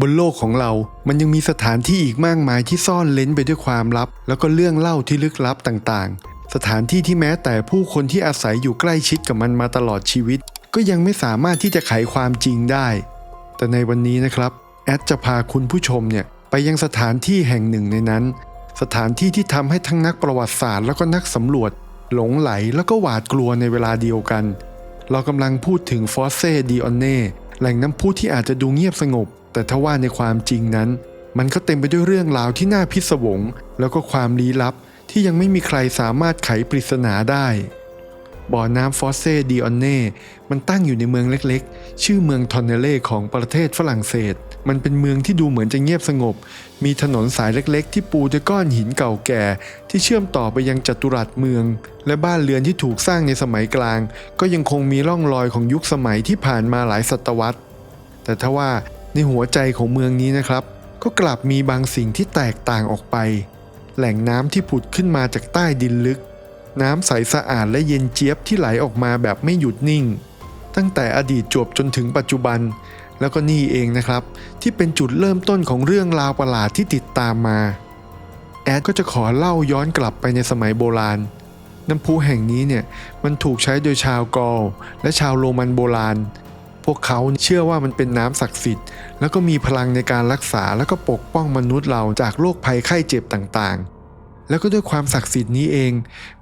บนโลกของเรา มันยังมีสถานที่อีกมากมายที่ซ่อนเล้นไปด้วยความลับ แล้วก็เรื่องเล่าที่ลึกลับต่างๆ สถานที่ที่แม้แต่ผู้คนที่อาศัยอยู่ใกล้ชิดกับมันมาตลอดชีวิต ก็ยังไม่สามารถที่จะไขความจริงได้ แต่ในวันนี้นะครับ แอดจะพาคุณผู้ชมเนี่ยไปยังสถานที่แห่งหนึ่งในนั้น สถานที่ที่ทำให้ทั้งนักประวัติศาสตร์ แล้วก็นักสำรวจ หลงไหลแล้วก็หวาดกลัวในเวลาเดียวกัน เรากำลังพูดถึงฟอสเซดีออนเน่แหล่งน้ำพุที่อาจจะดูเงียบสงบ แต่ทว่าในความจริงนั้น มันก็เต็มไปด้วยเรื่องราวที่น่าพิศวง แล้วก็ความลี้ลับที่ยังไม่มีใครสามารถไขปริศนาได้ บ่อน้ำฟอสเซดีออนเน่ มันตั้งอยู่ในเมืองเล็กๆ ชื่อเมืองทอนเนเล่ของประเทศฝรั่งเศส มันเป็นเมืองที่ดูเหมือนจะเงียบสงบ มีถนนสายเล็กๆ ที่ปูด้วยก้อนหินเก่าแก่ ที่เชื่อมต่อไปยังจัตุรัสเมือง และบ้านเรือนที่ถูกสร้างในสมัยกลาง ก็ยังคงมีร่องรอยของยุคสมัยที่ผ่านมาหลายศตวรรษ แต่ทว่า ในหัวใจของเมืองนี้นะครับ ก็กลับมีบางสิ่งที่แตกต่างออกไป แหล่งน้ำที่ผุดขึ้นมาจากใต้ดินลึก น้ำใสสะอาดและเย็นเจี๊ยบที่ไหลออกมาแบบไม่หยุดนิ่ง ตั้งแต่อดีตจวบจนถึงปัจจุบัน แล้วก็นี่เองนะครับ ที่เป็นจุดเริ่มต้นของเรื่องราวประหลาดที่ติดตามมา แอดก็จะขอเล่าย้อนกลับไปในสมัยโบราณน้ำพุแห่งนี้เนี่ยมันถูกใช้โดยชาวกอลและชาวโรมันโบราณ พวกเขาเชื่อว่ามันเป็นน้ำศักดิ์สิทธิ์ แล้วก็มีพลังในการรักษาแล้วก็ปกป้องมนุษย์เราจากโรคภัยไข้เจ็บต่างๆ แล้วก็ด้วยความศักดิ์สิทธิ์นี้เอง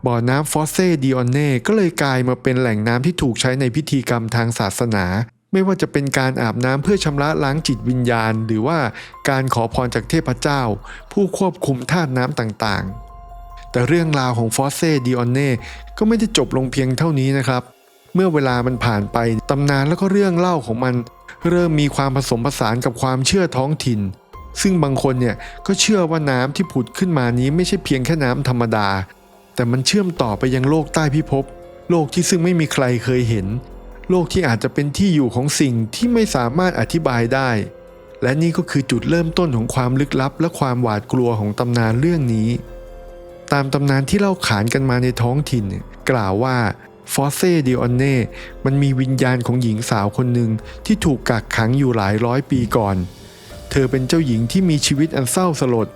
บ่อน้ำฟอสเซดิออนเน่ก็เลยกลายมาเป็นแหล่งน้ำที่ถูกใช้ในพิธีกรรมทางศาสนา ไม่ว่าจะเป็นการอาบน้ำเพื่อชำระล้างจิตวิญญาณ หรือว่าการขอพรจากเทพเจ้า ผู้ควบคุมธาตุน้ำต่างๆ แต่เรื่องราวของฟอสเซดิออนเน่ก็ไม่ได้จบลงเพียงเท่านี้นะครับ เมื่อเวลามันผ่านไปตำนานแล้วก็เรื่องเล่าของมัน เริ่มมีความผสมผสานกับความเชื่อท้องถิ่น ซึ่งบางคนเนี่ยก็เชื่อว่าน้ำที่ผุดขึ้นมานี้ไม่ใช่เพียงแค่น้ำธรรมดา แต่มันเชื่อมต่อไปยังโลกใต้พิภพโลกที่ซึ่งไม่มีใครเคยเห็น โลกที่อาจจะเป็นที่อยู่ของสิ่งที่ไม่สามารถอธิบายได้ และนี่ก็คือจุดเริ่มต้นของความลึกลับ และความหวาดกลัวของตำนานเรื่องนี้ ตามตำนานที่เล่าขานกันมาในท้องถิ่นกล่าวว่า ฟอสเซดิออนเน่มันมีวิญญาณของหญิงสาวคนหนึ่งที่ถูกกักขังอยู่หลายร้อยปีก่อน เธอเป็นเจ้าหญิงที่มีชีวิตอันเศร้าสลด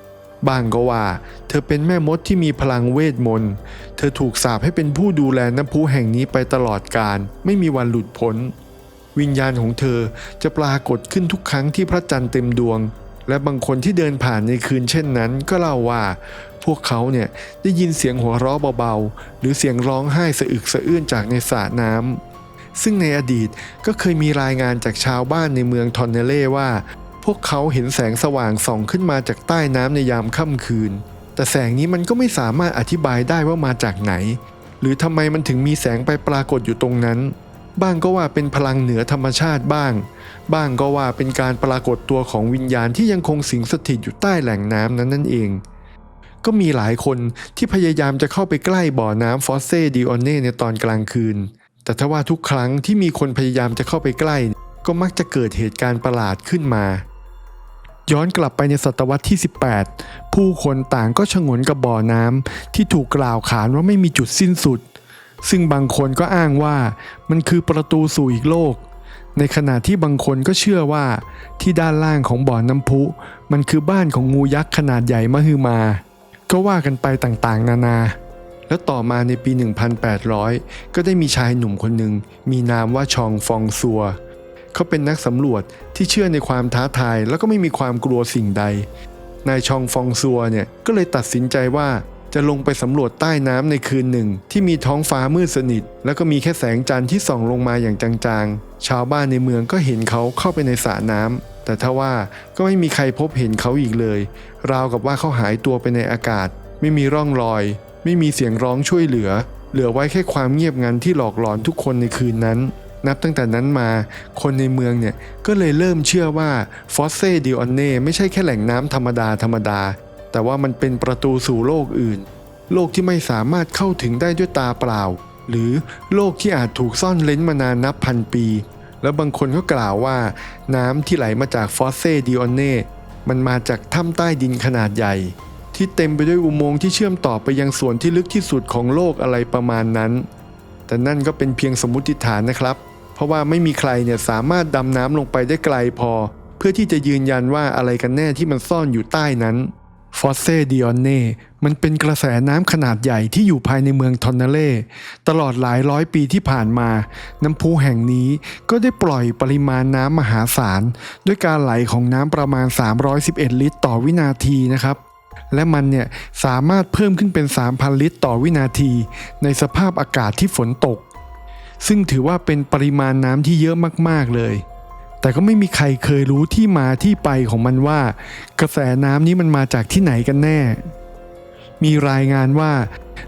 บางก็ว่า เธอเป็นแม่มดที่มีพลังเวทมนต์ เธอถูกสาปให้เป็นผู้ดูแลน้ำพุแห่งนี้ไปตลอดกาลไม่มีวันหลุดพ้น วิญญาณของเธอจะปรากฏขึ้นทุกครั้งที่พระจันทร์เต็มดวง และบางคนที่เดินผ่านในคืนเช่นนั้นก็เล่าว่า พวกเขาเนี่ยได้ยินเสียงหัวเราะเบาๆ หรือเสียงร้องไห้สะอึกสะอื้นจากในสระน้ำซึ่งในอดีตก็เคยมีรายงานจากชาวบ้านในเมืองทอนเนเล่ว่า พวกเขาเห็นแสงสว่างส่องขึ้นมาจากใต้น้ำในยามค่ำคืน แต่แสงนี้มันก็ไม่สามารถอธิบายได้ว่ามาจากไหน หรือทำไมมันถึงมีแสงไปปรากฏอยู่ตรงนั้น บ้างก็ว่าเป็นพลังเหนือธรรมชาติบ้าง บ้างก็ว่าเป็นการปรากฏตัวของวิญญาณที่ยังคงสิงสถิตอยู่ใต้แหล่งน้ำนั้นนั่นเอง ก็มีหลายคนที่พยายามจะเข้าไปใกล้บ่อน้ำฟอสเซดิออนเน่ในตอนกลางคืน แต่ถ้าว่าทุกครั้งที่มีคนพยายามจะเข้าไปใกล้ ก็มักจะเกิดเหตุการณ์ประหลาดขึ้นมาย้อนกลับไปในศตวรรษที่ 18 ผู้คนต่างก็ฉงนกับบ่อน้ำที่ถูกกล่าวขานว่าไม่มีจุดสิ้นสุด ซึ่งบางคนก็อ้างว่ามันคือประตูสู่อีกโลก ในขณะที่บางคนก็เชื่อว่า ที่ด้านล่างของบ่อน้ำพุ มันคือบ้านของงูยักษ์ขนาดใหญ่มหึมา ก็ว่ากันไปต่างๆ นานา แล้วต่อมาในปี 1800 ก็ได้มีชายหนุ่มคนหนึ่งมีนามว่าชองฟองซัว เขาเป็นนักสำรวจที่เชื่อในความท้าทายแล้วก็ไม่มีความกลัวสิ่งใด นายชองฟองซัวเนี่ยก็เลยตัดสินใจว่า จะลงไปสำรวจใต้น้ำในคืนหนึ่ง ที่มีท้องฟ้ามืดสนิท แล้วก็มีแค่แสงจันทร์ที่ส่องลงมาอย่างจางๆ ชาวบ้านในเมืองก็เห็นเขาเข้าไปในสระน้ำแต่ทว่าก็ไม่มีใครพบเห็นเขาอีกเลย ราวกับว่าเขาหายตัวไปในอากาศ ไม่มีร่องรอย ไม่มีเสียงร้องช่วยเหลือ เหลือไว้แค่ความเงียบงันที่หลอกหลอนทุกคนในคืนนั้นนับตั้งแต่นั้นมาคนในเมืองเนี่ย ก็เลยเริ่มเชื่อว่าฟอสเซดิออนเน่ไม่ใช่แค่แหล่งน้ำธรรมดาธรรมดา แต่ว่ามันเป็นประตูสู่โลกอื่น โลกที่ไม่สามารถเข้าถึงได้ด้วยตาเปล่า หรือโลกที่อาจถูกซ่อนเล้นมานานนับพันปี แล้วบางคนก็กล่าวว่า น้ำที่ไหลมาจากฟอสเซดิออนเน่ มันมาจากถ้ำใต้ดินขนาดใหญ่ ที่เต็มไปด้วยอุโมงค์ที่เชื่อมต่อไปยังส่วนที่ลึกที่สุดของโลกอะไรประมาณนั้น แต่นั่นก็เป็นเพียงสมมติฐานนะครับ เพราะว่าไม่มีใครเนี่ยสามารถดำน้ำลงไปได้ไกลพอ เพื่อที่จะยืนยันว่าอะไรกันแน่ที่มันซ่อนอยู่ใต้นั้น ฟอสเซดิออนเน่ มันเป็นกระแสน้ำขนาดใหญ่ที่อยู่ภายในเมืองทอนนาเล่ ตลอดหลายร้อยปีที่ผ่านมา น้ำพุแห่งนี้ก็ได้ปล่อยปริมาณน้ำมหาศาล ด้วยการไหลของน้ำประมาณ 311 ลิตรต่อวินาทีนะครับ และมันเนี่ยสามารถเพิ่มขึ้นเป็น 3,000 ลิตรต่อวินาที ในสภาพอากาศที่ฝนตก ซึ่งถือว่าเป็นปริมาณน้ำที่เยอะมากๆเลย แต่ก็ไม่มีใครเคยรู้ที่มาที่ไปของมันว่า กระแสน้ำนี้มันมาจากที่ไหนกันแน่ มีรายงานว่า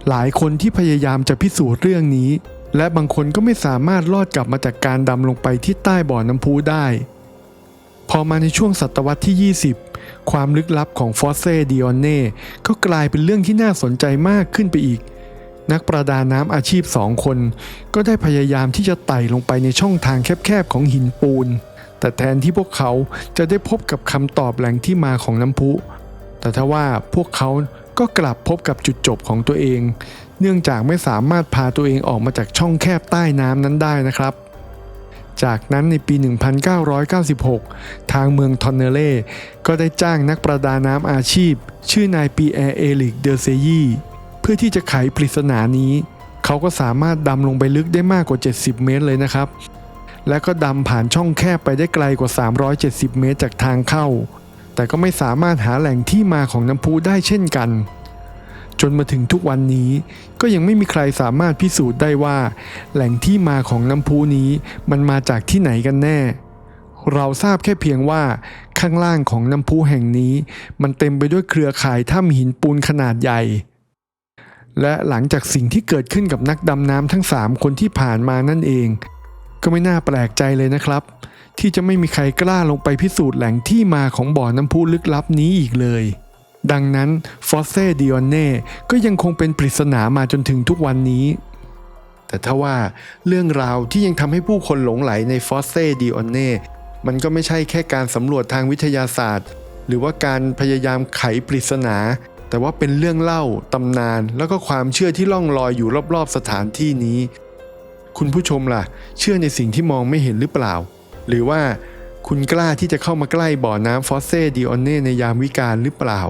หลายคนที่พยายามจะพิสูจน์เรื่องนี้ และบางคนก็ไม่สามารถรอดกลับมาจากการดำลงไปที่ใต้บ่อน้ำพุได้ พอมาในช่วงศตวรรษที่ 20 ความลึกลับของฟอสเซดิออนเน่ก็กลายเป็นเรื่องที่น่าสนใจมากขึ้นไปอีกนักประดาน้ำอาชีพสองคน ก็ได้พยายามที่จะไต่ลงไปในช่องทางแคบๆของหินปูน แต่แทนที่พวกเขาจะได้พบกับคำตอบแหล่งที่มาของน้ำพุ แต่ทว่าพวกเขาก็กลับพบกับจุดจบของตัวเอง เนื่องจากไม่สามารถพาตัวเองออกมาจากช่องแคบใต้น้ำนั้นได้นะครับ จากนั้นในปี 1996 ทางเมืองทอนเนเล่ก็ได้จ้างนักประดาน้ำอาชีพ ชื่อนายปีแอร์เอลิกเดอเซยีเพื่อที่จะไขปริศนานี้ เขาก็สามารถดำลงไปลึกได้มากกว่า 70 เมตรเลยนะครับ และก็ดำผ่านช่องแคบไปได้ไกลกว่า 370 เมตรจากทางเข้า แต่ก็ไม่สามารถหาแหล่งที่มาของน้ำพุได้เช่นกัน จนมาถึงทุกวันนี้ก็ยังไม่มีใครสามารถพิสูจน์ได้ว่า แหล่งที่มาของน้ำพุนี้มันมาจากที่ไหนกันแน่ เราทราบแค่เพียงว่าข้างล่างของน้ำพุแห่งนี้ มันเต็มไปด้วยเครือข่ายถ้ำหินปูนขนาดใหญ่และหลังจากสิ่งที่เกิดขึ้นกับนักดำน้ำทั้ง 3 คนที่ผ่านมานั่นเอง ก็ไม่น่าแปลกใจเลยนะครับ ที่จะไม่มีใครกล้าลงไปพิสูจน์แหล่งที่มาของบ่อน้ำพุลึกลับนี้อีกเลย ดังนั้นฟอสเซดิออนเน่ก็ยังคงเป็นปริศนามาจนถึงทุกวันนี้ แต่ถ้าว่าเรื่องราวที่ยังทำให้ผู้คนหลงไหลในฟอสเซดิออนเน่มันก็ไม่ใช่แค่การสำรวจทางวิทยาศาสตร์ หรือว่าการพยายามไขปริศนา แต่ว่าเป็นเรื่องเล่า ตำนาน แล้วก็ความเชื่อที่ล่องลอยอยู่รอบๆสถานที่นี้ คุณผู้ชมล่ะ เชื่อในสิ่งที่มองไม่เห็นหรือเปล่า หรือว่าคุณกล้าที่จะเข้ามาใกล้บ่อน้ำฟอสเซดิออนเน่ในยามวิกาลหรือเปล่า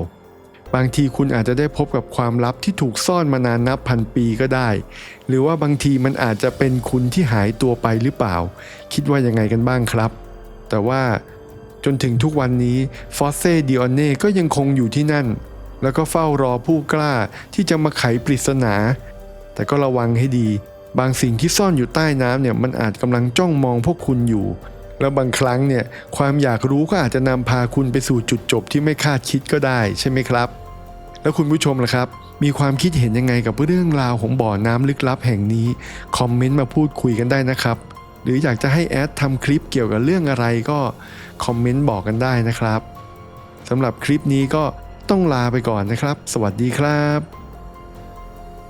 บางทีคุณอาจจะได้พบกับความลับที่ถูกซ่อนมานานนับพันปีก็ได้ หรือว่าบางทีมันอาจจะเป็นคุณที่หายตัวไปหรือเปล่า คิดว่ายังไงกันบ้างครับ แต่ว่าจนถึงทุกวันนี้ฟอสเซดิออนเน่ก็ยังคงอยู่ที่นั่น แล้วก็เฝ้ารอผู้กล้าที่จะมาไขปริศนา แต่ก็ระวังให้ดี บางสิ่งที่ซ่อนอยู่ใต้น้ำเนี่ยมันอาจกำลังจ้องมองพวกคุณอยู่ แล้วบางครั้งเนี่ยความอยากรู้ก็อาจจะนำพาคุณไปสู่จุดจบที่ไม่คาดคิดก็ได้ใช่ไหมครับ แล้วคุณผู้ชมล่ะครับ มีความคิดเห็นยังไงกับเรื่องราวของบ่อน้ำลึกลับแห่งนี้คอมเมนต์มาพูดคุยกันได้นะครับ หรืออยากจะให้แอดทำคลิปเกี่ยวกับเรื่องอะไรก็คอมเมนต์บอกกันได้นะครับสำหรับคลิปนี้ก็ต้องลาไปก่อนนะครับ สวัสดีครับ